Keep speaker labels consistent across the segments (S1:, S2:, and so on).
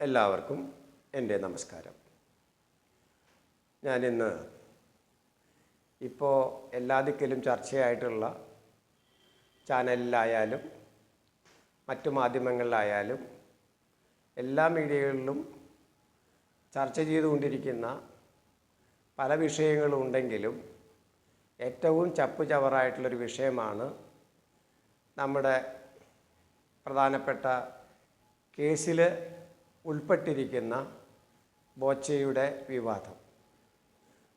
S1: എല്ലാവർക്കും എന്റെ നമസ്കാരം. ഞാനിന്ന് ഇപ്പോൾ എല്ലാ ദിക്കിലും ചർച്ചയായിട്ടുള്ള ചാനലിലായാലും മറ്റു മാധ്യമങ്ങളിലായാലും എല്ലാ മീഡിയകളിലും ചർച്ച ചെയ്തുകൊണ്ടിരിക്കുന്ന പല വിഷയങ്ങളും ഉണ്ടെങ്കിലും ഏറ്റവും ചപ്പു ചവറായിട്ടുള്ളൊരു വിഷയമാണ് നമ്മുടെ പ്രധാനപ്പെട്ട കേസിൽ ഉൾപ്പെട്ടിരിക്കുന്ന ബോച്ചയുടെ വിവാദം.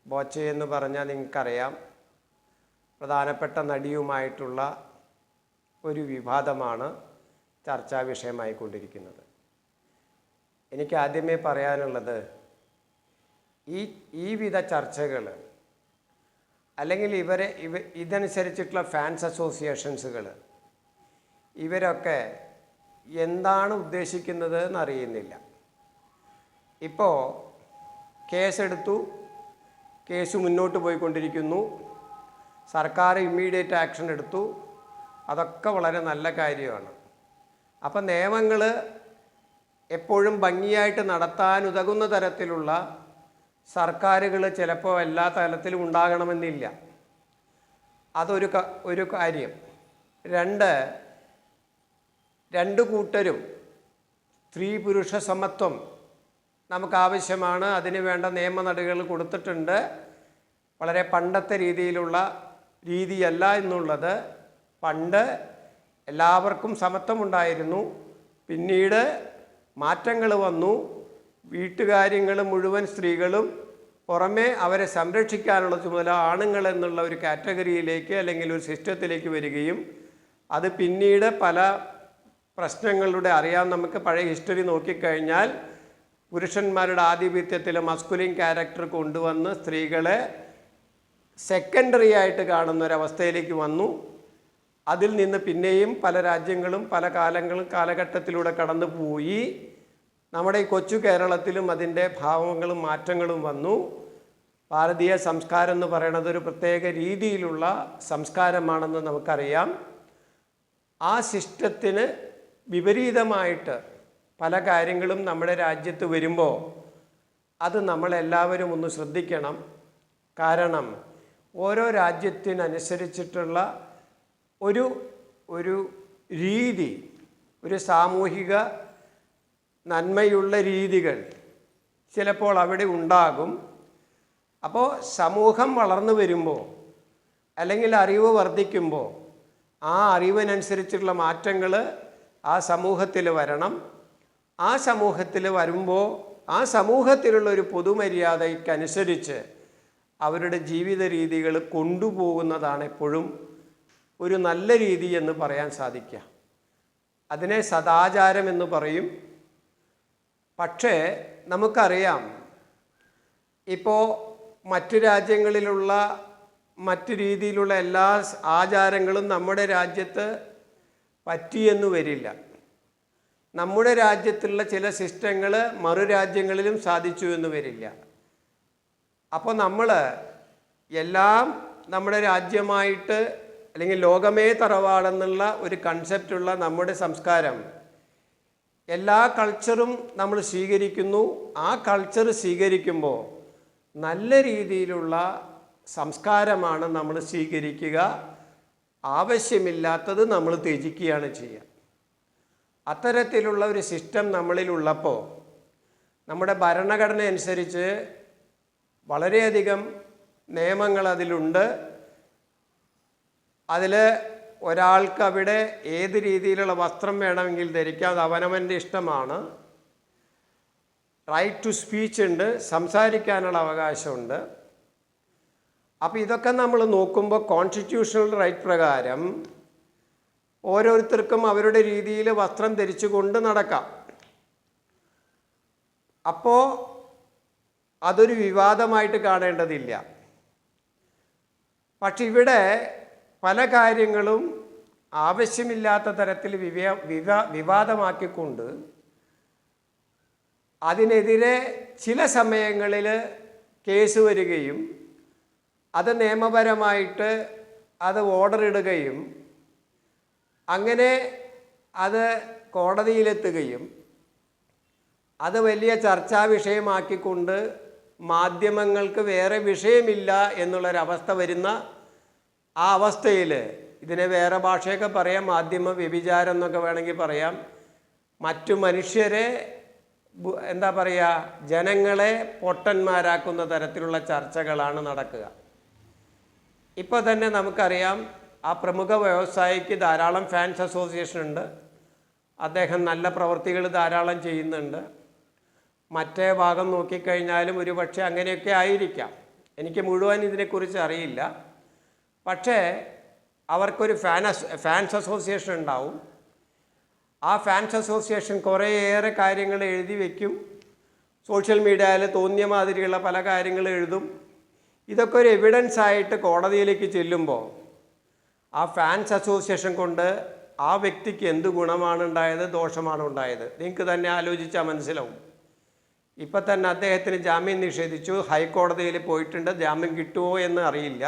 S1: ബോച്ച എന്ന് പറഞ്ഞാൽ നിങ്ങൾക്കറിയാം പ്രധാനപ്പെട്ട നടിയുമായിട്ടുള്ള ഒരു വിവാദമാണ് ചർച്ചാ വിഷയമായിക്കൊണ്ടിരിക്കുന്നത്. എനിക്ക് ആദ്യമേ പറയാനുള്ളത് ഈ ഈ വിധ ചർച്ചകൾ അല്ലെങ്കിൽ ഇവരെ ഇവ ഇതനുസരിച്ചിട്ടുള്ള ഫാൻസ് അസോസിയേഷൻസുകൾ ഇവരൊക്കെ എന്താണ് ഉദ്ദേശിക്കുന്നത് എന്നറിയുന്നില്ല ഇപ്പോൾ കേസെടുത്തു കേസ് മുന്നോട്ട് പോയിക്കൊണ്ടിരിക്കുന്നു. സർക്കാർ ഇമ്മീഡിയറ്റ് ആക്ഷൻ എടുത്തു. അതൊക്കെ വളരെ നല്ല കാര്യമാണ്. അപ്പം നിയമങ്ങൾ എപ്പോഴും ഭംഗിയായിട്ട് നടത്താൻ ഉതകുന്ന തരത്തിലുള്ള സർക്കാരുകൾ ചിലപ്പോൾ എല്ലാ തലത്തിലും ഉണ്ടാകണമെന്നില്ല. അതൊരു ഒരു കാര്യം. രണ്ട് രണ്ട് കൂട്ടരും സ്ത്രീ പുരുഷ സമത്വം നമുക്ക് ആവശ്യമാണ് അതിന് വേണ്ട നിയമ കൊടുത്തിട്ടുണ്ട്. വളരെ പണ്ടത്തെ രീതിയിലുള്ള രീതിയല്ല എന്നുള്ളത്. പണ്ട് എല്ലാവർക്കും സമത്വം ഉണ്ടായിരുന്നു പിന്നീട് മാറ്റങ്ങൾ വന്നു. വീട്ടുകാര്യങ്ങൾ മുഴുവൻ സ്ത്രീകളും പുറമേ അവരെ സംരക്ഷിക്കാനുള്ള ചുമതല ആണുങ്ങൾ എന്നുള്ള ഒരു കാറ്റഗറിയിലേക്ക് അല്ലെങ്കിൽ ഒരു സിസ്റ്റത്തിലേക്ക് വരികയും അത് പിന്നീട് പല പ്രശ്നങ്ങളുടെ അറിയാം നമുക്ക് പഴയ ഹിസ്റ്ററി നോക്കിക്കഴിഞ്ഞാൽ പുരുഷന്മാരുടെ ആധിപത്യത്തിൽ മസ്കുലിൻ ക്യാരക്ടർ കൊണ്ടുവന്ന് സ്ത്രീകളെ സെക്കൻഡറി ആയിട്ട് കാണുന്ന ഒരവസ്ഥയിലേക്ക് വന്നു. അതിൽ നിന്ന് പിന്നെയും പല രാജ്യങ്ങളും പല കാലങ്ങളും കാലഘട്ടത്തിലൂടെ കടന്നു പോയി. നമ്മുടെ ഈ കൊച്ചു കേരളത്തിലും അതിന്റെ ഭാവങ്ങളും മാറ്റങ്ങളും വന്നു. ഭാരതീയ സംസ്കാരം എന്ന് പറയുന്നത് ഒരു പ്രത്യേക രീതിയിലുള്ള സംസ്കാരമാണെന്ന് നമുക്കറിയാം. ആ സിസ്റ്റത്തിന് വിപരീതമായിട്ട് പല കാര്യങ്ങളും നമ്മുടെ രാജ്യത്ത് വരുമ്പോൾ അത് നമ്മളെല്ലാവരും ഒന്ന് ശ്രദ്ധിക്കണം. കാരണം ഓരോ രാജ്യത്തിനനുസരിച്ചിട്ടുള്ള ഒരു ഒരു രീതി ഒരു സാമൂഹിക നന്മയുള്ള രീതികൾ ചിലപ്പോൾ അവിടെ ഉണ്ടാകും. അപ്പോൾ സമൂഹം വളർന്നു വരുമ്പോൾ അല്ലെങ്കിൽ അറിവ് വർദ്ധിക്കുമ്പോൾ ആ അറിവിനനുസരിച്ചുള്ള മാറ്റങ്ങൾ ആ സമൂഹത്തിൽ വരണം. ആ സമൂഹത്തിൽ വരുമ്പോൾ ആ സമൂഹത്തിലുള്ള ഒരു പൊതുമര്യാദയ്ക്കനുസരിച്ച് അവരുടെ ജീവിത രീതികൾ കൊണ്ടുപോകുന്നതാണ് എപ്പോഴും ഒരു നല്ല രീതി എന്ന് പറയാൻ സാധിക്കുക. അതിനെ സദാചാരം എന്ന് പറയും. പക്ഷേ നമുക്കറിയാം ഇപ്പോൾ മറ്റു രാജ്യങ്ങളിലുള്ള മറ്റു രീതിയിലുള്ള എല്ലാ ആചാരങ്ങളും നമ്മുടെ രാജ്യത്ത് പറ്റിയെന്ന് വരില്ല. നമ്മുടെ രാജ്യത്തുള്ള ചില സിസ്റ്റങ്ങൾ മറു രാജ്യങ്ങളിലും സാധിച്ചു എന്ന് വരില്ല. അപ്പോൾ നമ്മൾ എല്ലാം നമ്മുടെ രാജ്യമായിട്ട് അല്ലെങ്കിൽ ലോകമേ തറവാടെന്നുള്ള ഒരു കൺസെപ്റ്റുള്ള നമ്മുടെ സംസ്കാരം എല്ലാ കൾച്ചറും നമ്മൾ സ്വീകരിക്കുന്നു. ആ കൾച്ചർ സ്വീകരിക്കുമ്പോൾ നല്ല രീതിയിലുള്ള സംസ്കാരമാണ് നമ്മൾ സ്വീകരിക്കുക. ആവശ്യമില്ലാത്തത് നമ്മൾ ത്യജിക്കുകയാണ് ചെയ്യുക. അത്തരത്തിലുള്ള ഒരു സിസ്റ്റം നമ്മളിലുള്ളപ്പോൾ നമ്മുടെ ഭരണഘടന അനുസരിച്ച് വളരെയധികം നിയമങ്ങൾ അതിലുണ്ട്. അതിൽ ഒരാൾക്ക് അവിടെ ഏത് രീതിയിലുള്ള വസ്ത്രം വേണമെങ്കിൽ ധരിക്കാം അത് അവനവന്റെ ഇഷ്ടമാണ്. റൈറ്റ് ടു സ്പീച്ച് ഉണ്ട് സംസാരിക്കാനുള്ള അവകാശമുണ്ട്. അപ്പോൾ ഇതൊക്കെ നമ്മൾ നോക്കുമ്പോൾ കോൺസ്റ്റിറ്റ്യൂഷണൽ റൈറ്റ് പ്രകാരം ഓരോരുത്തർക്കും അവരുടെ രീതിയിൽ വസ്ത്രം ധരിച്ചു കൊണ്ട് നടക്കാം. അപ്പോൾ അതൊരു വിവാദമായിട്ട് കാണേണ്ടതില്ല. പക്ഷെ ഇവിടെ പല കാര്യങ്ങളും ആവശ്യമില്ലാത്ത തരത്തിൽ വിവ വിവാ വിവാദമാക്കിക്കൊണ്ട് അതിനെതിരെ ചില സമയങ്ങളിൽ കേസ് വരികയും അത് നിയമപരമായിട്ട് അത് ഓർഡർ ഇടുകയും അങ്ങനെ അത് കോടതിയിലെത്തുകയും അത് വലിയ ചർച്ചാ വിഷയമാക്കിക്കൊണ്ട് മാധ്യമങ്ങൾക്ക് വേറെ വിഷയമില്ല എന്നുള്ളൊരവസ്ഥ വരുന്ന ആ അവസ്ഥയിൽ ഇതിനെ വേറെ ഭാഷയൊക്കെ പറയാം മാധ്യമ വ്യഭിചാരം എന്നൊക്കെ വേണമെങ്കിൽ പറയാം. മറ്റു മനുഷ്യരെ എന്താ പറയുക ജനങ്ങളെ പൊട്ടന്മാരാക്കുന്ന തരത്തിലുള്ള ചർച്ചകളാണ് നടക്കുക. ഇപ്പോൾ തന്നെ നമുക്കറിയാം ആ പ്രമുഖ വ്യവസായിക്ക് ധാരാളം ഫാൻസ് അസോസിയേഷൻ ഉണ്ട്. അദ്ദേഹം നല്ല പ്രവൃത്തികൾ ധാരാളം ചെയ്യുന്നുണ്ട്. മറ്റേ ഭാഗം നോക്കിക്കഴിഞ്ഞാലും ഒരു പക്ഷേ അങ്ങനെയൊക്കെ ആയിരിക്കാം. എനിക്ക് മുഴുവൻ ഇതിനെക്കുറിച്ച് അറിയില്ല. പക്ഷേ അവർക്കൊരു ഫാൻ അസ് ഫാൻസ് അസോസിയേഷൻ ഉണ്ടാവും. ആ ഫാൻസ് അസോസിയേഷൻ കുറേയേറെ കാര്യങ്ങൾ എഴുതി വയ്ക്കും സോഷ്യൽ മീഡിയയിൽ തോന്നിയ മാതിരിയുള്ള പല കാര്യങ്ങൾ എഴുതും. ഇതൊക്കെ ഒരു എവിഡൻസ് ആയിട്ട് കോടതിയിലേക്ക് ചെല്ലുമ്പോൾ ആ ഫാൻസ് അസോസിയേഷൻ കൊണ്ട് ആ വ്യക്തിക്ക് എന്ത് ഗുണമാണ് ഉണ്ടായത് ദോഷമാണ് ഉണ്ടായത്? നിങ്ങൾക്ക് തന്നെ ആലോചിച്ചാൽ മനസ്സിലാവും. ഇപ്പം തന്നെ അദ്ദേഹത്തിന് ജാമ്യം നിഷേധിച്ചു ഹൈക്കോടതിയിൽ പോയിട്ടുണ്ട് ജാമ്യം കിട്ടുമോ എന്ന് അറിയില്ല.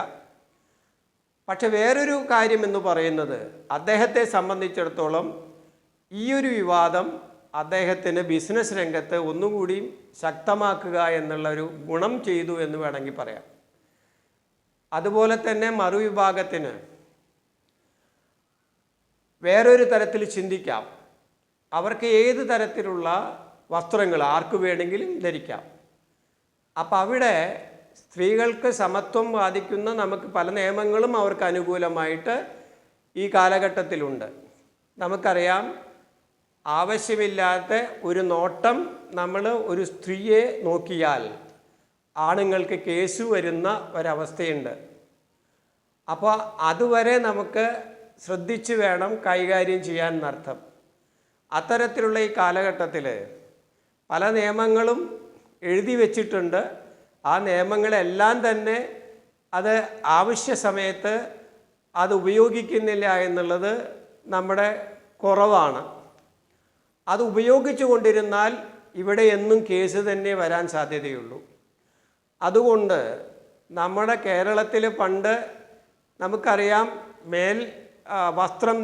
S1: പക്ഷെ വേറൊരു കാര്യം എന്ന് പറയുന്നത് അദ്ദേഹത്തെ സംബന്ധിച്ചിടത്തോളം ഈ ഒരു വിവാദം അദ്ദേഹത്തിന് ബിസിനസ് രംഗത്ത് ഒന്നുകൂടി ശക്തമാക്കുക എന്നുള്ള ഒരു ഗുണം ചെയ്തു എന്ന് വേണമെങ്കിൽ പറയാം. അതുപോലെ തന്നെ മറുവിഭാഗത്തിന് വേറൊരു തരത്തിൽ ചിന്തിക്കാം. അവർക്ക് ഏത് തരത്തിലുള്ള വസ്ത്രങ്ങൾ ആർക്ക് വേണമെങ്കിലും ധരിക്കാം. അപ്പം അവിടെ സ്ത്രീകൾക്ക് സമത്വം ബാധിക്കുന്ന നമുക്ക് പല നിയമങ്ങളും അവർക്ക് അനുകൂലമായിട്ട് ഈ കാലഘട്ടത്തിലുണ്ട്. നമുക്കറിയാം ആവശ്യമില്ലാത്ത ഒരു നോട്ടം നമ്മൾ ഒരു സ്ത്രീയെ നോക്കിയാൽ ആണുങ്ങൾക്ക് കേസ് വരുന്ന ഒരവസ്ഥയുണ്ട്. അപ്പോൾ അതുവരെ നമുക്ക് ശ്രദ്ധിച്ച് വേണം കൈകാര്യം ചെയ്യാൻ എന്നർത്ഥം അത്തരത്തിലുള്ള ഈ കാലഘട്ടത്തിൽ പല നിയമങ്ങളും എഴുതി വച്ചിട്ടുണ്ട്. ആ നിയമങ്ങളെല്ലാം തന്നെ അത് ആവശ്യ സമയത്ത് അത് ഉപയോഗിക്കുന്നില്ല എന്നുള്ളത് നമ്മുടെ കുറവാണ്. അത് ഉപയോഗിച്ചു കൊണ്ടിരുന്നാൽ ഇവിടെ എന്നും കേസ് തന്നെ വരാൻ സാധ്യതയുള്ളൂ. അതുകൊണ്ട് നമ്മുടെ കേരളത്തിൽ പണ്ട് നമുക്കറിയാം മേൽ വസ്ത്രം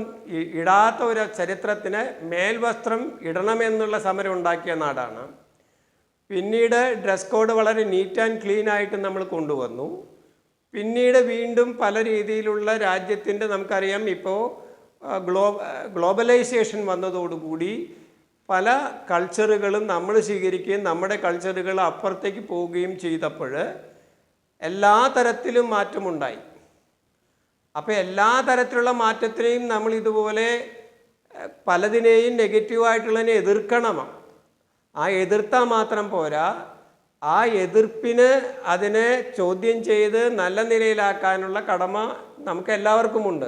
S1: ഇടാത്ത ഒരു ചരിത്രത്തിന് മേൽവസ്ത്രം ഇടണമെന്നുള്ള സമരം ഉണ്ടാക്കിയ നാടാണ്. പിന്നീട് ഡ്രസ് കോഡ് വളരെ നീറ്റ് ആൻഡ് ക്ലീൻ ആയിട്ട് നമ്മൾ കൊണ്ടുവന്നു. പിന്നീട് വീണ്ടും പല രീതിയിലുള്ള രാജ്യത്തിന്റെ നമുക്കറിയാം ഇപ്പോൾ ഗ്ലോ ഗ്ലോബലൈസേഷൻ വന്നതോടുകൂടി പല കൾച്ചറുകളും നമ്മൾ സ്വീകരിക്കുകയും നമ്മുടെ കൾച്ചറുകൾ അപ്പുറത്തേക്ക് പോവുകയും ചെയ്തപ്പോൾ എല്ലാ തരത്തിലും മാറ്റമുണ്ടായി അപ്പോൾ എല്ലാ തരത്തിലുള്ള മാറ്റത്തിനെയും നമ്മൾ ഇതുപോലെ പലതിനെയും നെഗറ്റീവായിട്ടുള്ളതിനെ എതിർക്കണം. ആ എതിർത്താൽ മാത്രം പോരാ. ആ എതിർപ്പിന് അതിനെ ചോദ്യം ചെയ്ത് നല്ല നിലയിലാക്കാനുള്ള കടമ നമുക്ക് എല്ലാവർക്കുമുണ്ട്.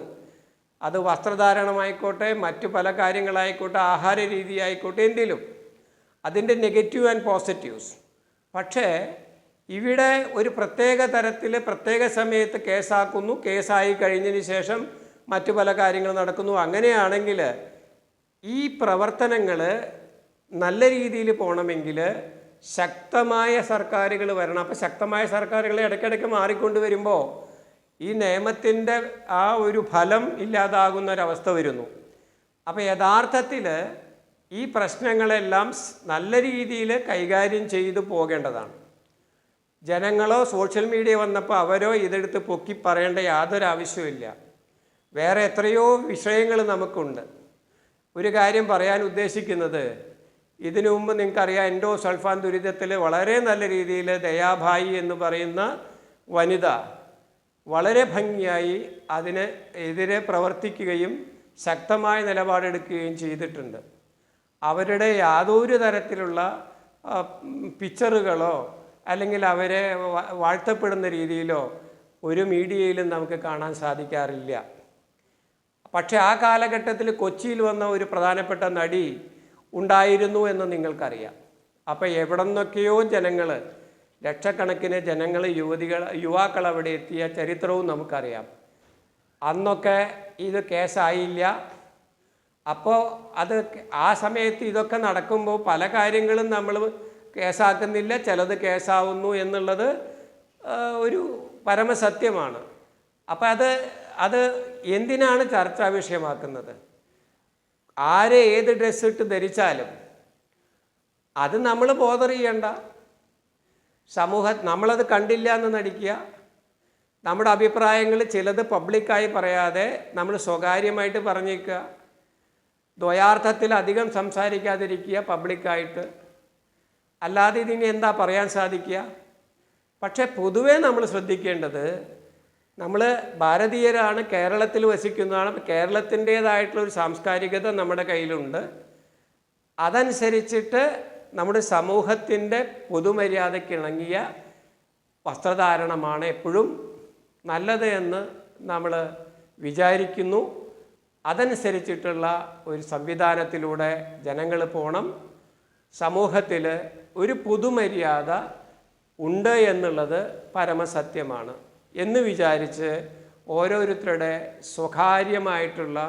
S1: അത് വസ്ത്രധാരണമായിക്കോട്ടെ മറ്റു പല കാര്യങ്ങളായിക്കോട്ടെ ആഹാര രീതി ആയിക്കോട്ടെ എന്തിലും. അതിന്റെ നെഗറ്റീവ് ആൻഡ് പോസിറ്റീവ്സ്. പക്ഷേ ഇവിടെ ഒരു പ്രത്യേക തരത്തിൽ പ്രത്യേക സമയത്ത് കേസാക്കുന്നു. കേസായി കഴിഞ്ഞതിന് ശേഷം മറ്റു പല കാര്യങ്ങൾ നടക്കുന്നു. അങ്ങനെയാണെങ്കിൽ ഈ പ്രവർത്തനങ്ങൾ നല്ല രീതിയിൽ പോകണമെങ്കിൽ ശക്തമായ സർക്കാരുകൾ വരണം. അപ്പോൾ ശക്തമായ സർക്കാരുകൾ ഇടയ്ക്കിടയ്ക്ക് മാറിക്കൊണ്ട് വരുമ്പോൾ ഈ നിയമത്തിന്റെ ആ ഒരു ഫലം ഇല്ലാതാകുന്ന ഒരവസ്ഥ വരുന്നു. അപ്പോൾ യഥാർത്ഥത്തിൽ ഈ പ്രശ്നങ്ങളെല്ലാം നല്ല രീതിയിൽ കൈകാര്യം ചെയ്തു പോകേണ്ടതാണ്. ജനങ്ങളോ സോഷ്യൽ മീഡിയ വന്നപ്പോൾ അവരോ ഇതെടുത്ത് പൊക്കി പറയേണ്ട യാതൊരു ആവശ്യമില്ല വേറെ എത്രയോ വിഷയങ്ങൾ നമുക്കുണ്ട്. ഒരു കാര്യം പറയാൻ ഉദ്ദേശിക്കുന്നത് ഇതിനു മുമ്പ് നിങ്ങൾക്കറിയാം എൻഡോ സൾഫാൻ ദുരിതത്തിൽ വളരെ നല്ല രീതിയിൽ ദയാഭായി എന്ന് പറയുന്ന വനിത വളരെ ഭംഗിയായി അതിന് എതിരെ പ്രവർത്തിക്കുകയും ശക്തമായ നിലപാടെടുക്കുകയും ചെയ്തിട്ടുണ്ട്. അവരുടെ യാതൊരു തരത്തിലുള്ള പിക്ചറുകളോ അല്ലെങ്കിൽ അവരെ വാഴ്ത്തപ്പെടുന്ന രീതിയിലോ ഒരു മീഡിയയിലും നമുക്ക് കാണാൻ സാധിക്കാറില്ല. പക്ഷേ ആ കാലഘട്ടത്തിൽ കൊച്ചിയിൽ വന്ന ഒരു പ്രധാനപ്പെട്ട നടി ഉണ്ടായിരുന്നു എന്ന് നിങ്ങൾക്കറിയാം. അപ്പോൾ എവിടെ നിന്നൊക്കെയോ ജനങ്ങൾ ലക്ഷക്കണക്കിന് ജനങ്ങൾ യുവതികൾ യുവാക്കൾ അവിടെ എത്തിയ ചരിത്രവും നമുക്കറിയാം. അന്നൊക്കെ ഇത് കേസായില്ല. അപ്പോൾ അത് ആ സമയത്ത് ഇതൊക്കെ നടക്കുമ്പോൾ പല കാര്യങ്ങളും നമ്മൾ കേസാക്കുന്നില്ല. ചിലത് കേസാവുന്നു എന്നുള്ളത് ഒരു പരമസത്യമാണ്. അപ്പം അത് അത് എന്തിനാണ് ചർച്ചാ വിഷയമാക്കുന്നത് ആരെ ഏത് ഡ്രസ്സ് ഇട്ട് ധരിച്ചാലും അത് നമ്മൾ ബോധർ സമൂഹ നമ്മളത് കണ്ടില്ല എന്ന് നടിക്കുക. നമ്മുടെ അഭിപ്രായങ്ങൾ ചിലത് പബ്ലിക്കായി പറയാതെ നമ്മൾ സ്വകാര്യമായിട്ട് പറഞ്ഞേക്കുക. ദ്വയാർത്ഥത്തിൽ അധികം സംസാരിക്കാതിരിക്കുക പബ്ലിക്കായിട്ട് അല്ലാതെ ഇതിന് എന്താ പറയാൻ സാധിക്കുക? പക്ഷേ പൊതുവേ നമ്മൾ ശ്രദ്ധിക്കേണ്ടത് നമ്മൾ ഭാരതീയരാണ് കേരളത്തിൽ വസിക്കുന്നതാണ്. കേരളത്തിന്റേതായിട്ടുള്ള ഒരു സാംസ്കാരികത നമ്മുടെ കയ്യിലുണ്ട്. അതനുസരിച്ചിട്ട് നമ്മുടെ സമൂഹത്തിന്റെ പൊതുമര്യാദയ്ക്കിണങ്ങിയ വസ്ത്രധാരണമാണ് എപ്പോഴും നല്ലത് എന്ന് നമ്മൾ വിചാരിക്കുന്നു. അതനുസരിച്ചിട്ടുള്ള ഒരു സംവിധാനത്തിലൂടെ ജനങ്ങൾ പോകണം സമൂഹത്തിൽ ഒരു പൊതുമര്യാദ ഉണ്ട് എന്നുള്ളത് പരമസത്യമാണ്. എന്ന് വിചാരിച്ച് ഓരോരുത്തരുടെ സ്വകാര്യമായിട്ടുള്ള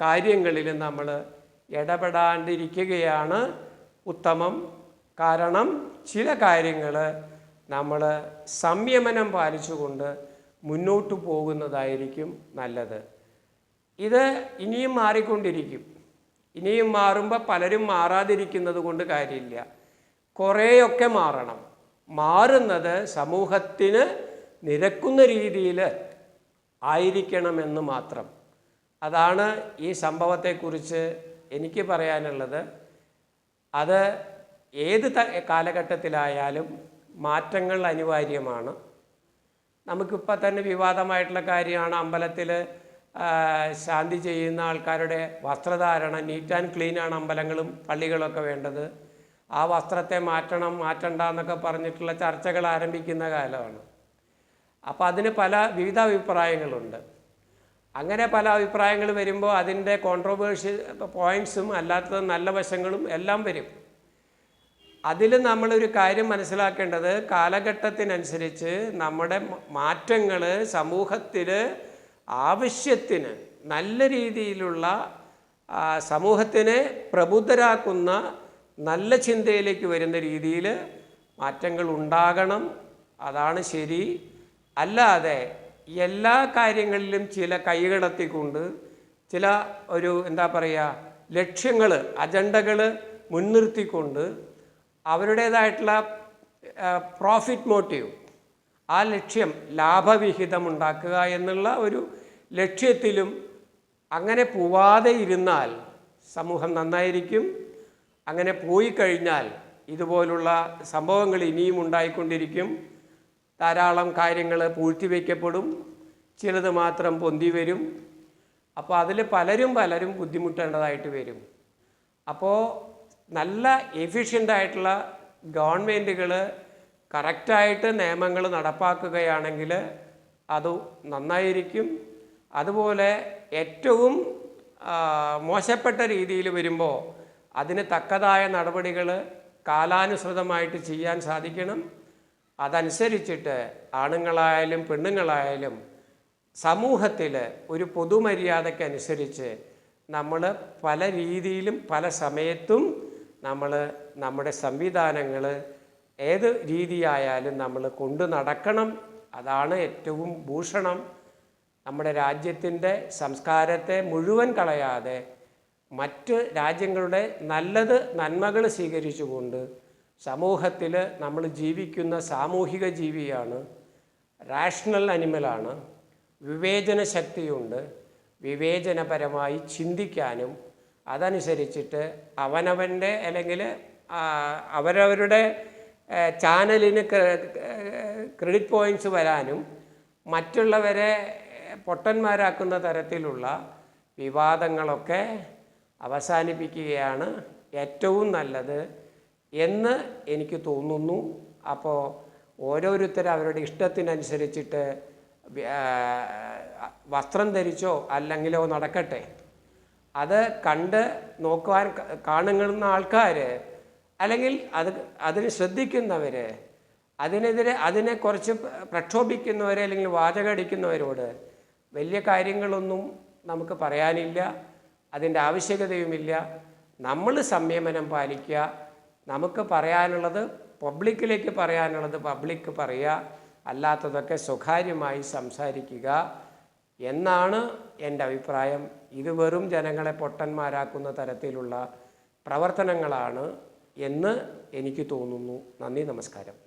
S1: കാര്യങ്ങളിൽ നമ്മൾ ഇടപെടാണ്ടിരിക്കുകയാണ്. ഉത്തമം. കാരണം ചില കാര്യങ്ങൾ നമ്മൾ സംയമനം പാലിച്ചുകൊണ്ട് മുന്നോട്ട് പോകുന്നതായിരിക്കും നല്ലത്. ഇത് ഇനിയും മാറിക്കൊണ്ടിരിക്കും. ഇനിയും മാറുമ്പോൾ പലരും മാറാതിരിക്കുന്നത് കൊണ്ട് കാര്യമില്ല. കുറേയൊക്കെ മാറണം. മാറുന്നത് സമൂഹത്തിന് നിരക്കുന്ന രീതിയിൽ ആയിരിക്കണമെന്ന് മാത്രം. അതാണ് ഈ സംഭവത്തെക്കുറിച്ച് എനിക്ക് പറയാനുള്ളത്. അത് ഏത് കാലഘട്ടത്തിലായാലും മാറ്റങ്ങൾ അനിവാര്യമാണ്. നമുക്കിപ്പോൾ തന്നെ വിവാദമായിട്ടുള്ള കാര്യമാണ്. അമ്പലത്തിൽ ശാന്തി ചെയ്യുന്ന ആൾക്കാരുടെ വസ്ത്രധാരണം നീറ്റ് ആൻഡ് ക്ലീനാണ് അമ്പലങ്ങളും പള്ളികളൊക്കെ വേണ്ടത്. ആ വസ്ത്രത്തെ മാറ്റണം മാറ്റണ്ട എന്നൊക്കെ പറഞ്ഞിട്ടുള്ള ചർച്ചകൾ ആരംഭിക്കുന്ന കാലമാണ്. അപ്പോൾ അതിന് പല വിവിധ അഭിപ്രായങ്ങളുണ്ട്. അങ്ങനെ പല അഭിപ്രായങ്ങൾ വരുമ്പോൾ അതിന്റെ കോൺട്രവേഴ്സി പോയിന്റ്സും അല്ലാത്ത നല്ല വശങ്ങളും എല്ലാം വരും. അതിൽ നമ്മളൊരു കാര്യം മനസ്സിലാക്കേണ്ടത് കാലഘട്ടത്തിനനുസരിച്ച് നമ്മുടെ മാറ്റങ്ങൾ സമൂഹത്തിൽ ആവശ്യത്തിന് നല്ല രീതിയിലുള്ള സമൂഹത്തിനെ പ്രബുദ്ധരാക്കുന്ന നല്ല ചിന്തയിലേക്ക് വരുന്ന രീതിയിൽ മാറ്റങ്ങൾ ഉണ്ടാകണം. അതാണ് ശരി. അല്ലാതെ എല്ലാ കാര്യങ്ങളിലും ചില കൈകടത്തിക്കൊണ്ട് ചില ഒരു എന്താ പറയുക ലക്ഷ്യങ്ങൾ അജണ്ടകൾ മുൻനിർത്തിക്കൊണ്ട് അവരുടേതായിട്ടുള്ള പ്രോഫിറ്റ് മോട്ടീവ് ആ ലക്ഷ്യം ലാഭവിഹിതം ഉണ്ടാക്കുക എന്നുള്ള ഒരു ലക്ഷ്യത്തിലും അങ്ങനെ പോവാതെ ഇരുന്നാൽ സമൂഹം നന്നായിരിക്കും. അങ്ങനെ പോയി കഴിഞ്ഞാൽ ഇതുപോലുള്ള സംഭവങ്ങൾ ഇനിയും ഉണ്ടായിക്കൊണ്ടിരിക്കും. ധാരാളം കാര്യങ്ങൾ പൂഴ്ത്തിവെക്കപ്പെടും ചിലത് മാത്രം പൊന്തി വരും. അപ്പോൾ അതിൽ പലരും പലരും ബുദ്ധിമുട്ടേണ്ടതായിട്ട് വരും. അപ്പോൾ നല്ല എഫിഷ്യന്റ് ആയിട്ടുള്ള ഗവൺമെന്റുകൾ കറക്റ്റായിട്ട് നിയമങ്ങൾ നടപ്പാക്കുകയാണെങ്കിൽ അത് നന്നായിരിക്കും. അതുപോലെ ഏറ്റവും മോശപ്പെട്ട രീതിയിൽ വരുമ്പോൾ അതിന് തക്കതായ നടപടികൾ കാലാനുസൃതമായിട്ട് ചെയ്യാൻ സാധിക്കണം. അതനുസരിച്ചിട്ട് ആണുങ്ങളായാലും പെണ്ണുങ്ങളായാലും സമൂഹത്തിൽ ഒരു പൊതുമര്യാദക്കനുസരിച്ച് നമ്മൾ പല രീതിയിലും പല സമയത്തും നമ്മൾ നമ്മുടെ സംവിധാനങ്ങൾ ഏത് രീതിയായാലും നമ്മൾ കൊണ്ടു നടക്കണം. അതാണ് ഏറ്റവും ഭൂഷണം. നമ്മുടെ രാജ്യത്തിന്റെ സംസ്കാരത്തെ മുഴുവൻ കളയാതെ മറ്റ് രാജ്യങ്ങളുടെ നല്ലത് നന്മകൾ സ്വീകരിച്ചുകൊണ്ട് സമൂഹത്തിൽ നമ്മൾ ജീവിക്കുന്ന സാമൂഹിക ജീവിയാണ് റാഷണൽ അനിമലാണ് വിവേചന ശക്തിയുണ്ട് വിവേചനപരമായി ചിന്തിക്കാനും അതനുസരിച്ചിട്ട് അവനവന്റെ അല്ലെങ്കിൽ അവരവരുടെ ചാനലിന് ക്രെഡിറ്റ് പോയിന്റ്സ് വരാനും മറ്റുള്ളവരെ പൊട്ടന്മാരാക്കുന്ന തരത്തിലുള്ള വിവാദങ്ങളൊക്കെ അവസാനിപ്പിക്കുകയാണ് ഏറ്റവും നല്ലത്. എന്ന് എനിക്ക് തോന്നുന്നു. അപ്പോൾ ഓരോരുത്തരും അവരുടെ ഇഷ്ടത്തിനനുസരിച്ചിട്ട് വസ്ത്രം ധരിച്ചോ അല്ലെങ്കിലോ നടക്കട്ടെ. അത് കണ്ട് നോക്കുവാൻ കാണുന്ന ആൾക്കാർ അല്ലെങ്കിൽ അത് അതിന് ശ്രദ്ധിക്കുന്നവർ അതിനെതിരെ അതിനെ കുറച്ച് പ്രക്ഷോഭിക്കുന്നവരെ അല്ലെങ്കിൽ വാചകടിക്കുന്നവരോട് വലിയ കാര്യങ്ങളൊന്നും നമുക്ക് പറയാനില്ല. അതിന്റെ ആവശ്യകതയുമില്ല. നമ്മൾ സംയമനം പാലിക്കുക. നമുക്ക് പറയാനുള്ളത് പബ്ലിക്കിലേക്ക് പറയാനുള്ളത് പബ്ലിക്ക് പറയുക അല്ലാത്തതൊക്കെ സ്വകാര്യമായി സംസാരിക്കുക എന്നാണ് എന്റെ അഭിപ്രായം. ഇത് വെറും ജനങ്ങളെ പൊട്ടന്മാരാക്കുന്ന തരത്തിലുള്ള പ്രവർത്തനങ്ങളാണ് എന്ന് എനിക്ക് തോന്നുന്നു. നന്ദി നമസ്കാരം.